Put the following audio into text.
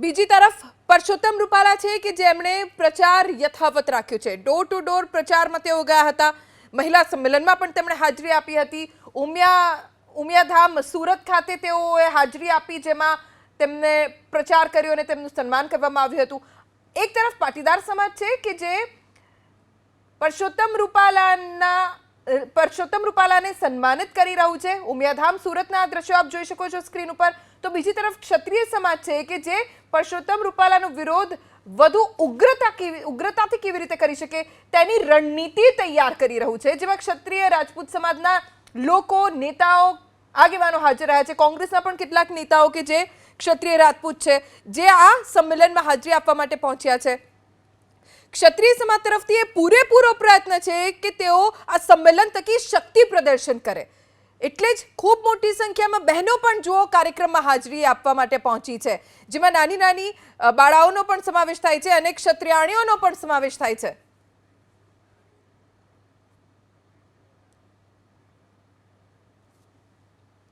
બીજી તરફ પરસોત્તમ રૂપાલા છે કે જેમણે પ્રચાર યથાવત રાખ્યો છે. ડોર ટુ ડોર પ્રચારમાં તેઓ ગયા હતા. મહિલા સંમેલનમાં પણ તેમણે હાજરી આપી હતી. ઉમિયા, ઉમિયાધામ સુરત ખાતે તેઓએ હાજરી આપી જેમાં તેમને પ્રચાર કર્યો અને તેમનું સન્માન કરવામાં આવ્યું હતું. એક તરફ પાટીદાર સમાજ છે કે જે પરસોત્તમ રૂપાલાના પરસોત્તમ રૂપાલાને સન્માનિત કરી રહ્યું છે. ઉમિયાધામ સુરતના આ દ્રશ્યો આપ જોઈ શકો છો સ્ક્રીન ઉપર. તો બીજી તરફ ક્ષત્રિય સમાજ છે કે જે પરસોત્તમ રૂપાલાનો વિરોધ વધુ ઉગ્રતા કેવી, ઉગ્રતાથી કેવી રીતે કરી શકે તેની રણનીતિ તૈયાર કરી રહ્યું છે. જેમાં ક્ષત્રિય રાજપૂત સમાજના લોકો, નેતાઓ, આગેવાનો હાજર રહ્યા છે. કોંગ્રેસના પણ કેટલાક નેતાઓ કે જે ક્ષત્રિય રાજપૂત છે, જે આ સંમેલનમાં હાજરી આપવા માટે પહોંચ્યા છે. ક્ષત્રિય સમાજ તરફથી એ પૂરેપૂરો પ્રયત્ન છે કે તેઓ આ સંમેલન થકી શક્તિ પ્રદર્શન કરે. એટલે જ ખૂબ મોટી સંખ્યામાં બહેનો પણ જુઓ કાર્યક્રમમાં હાજરી આપવા માટે પહોંચી છે. જેમાં નાની નાની બાળાઓનો પણ સમાવેશ થાય છે અને ક્ષત્રિયાણીઓનો પણ સમાવેશ થાય છે.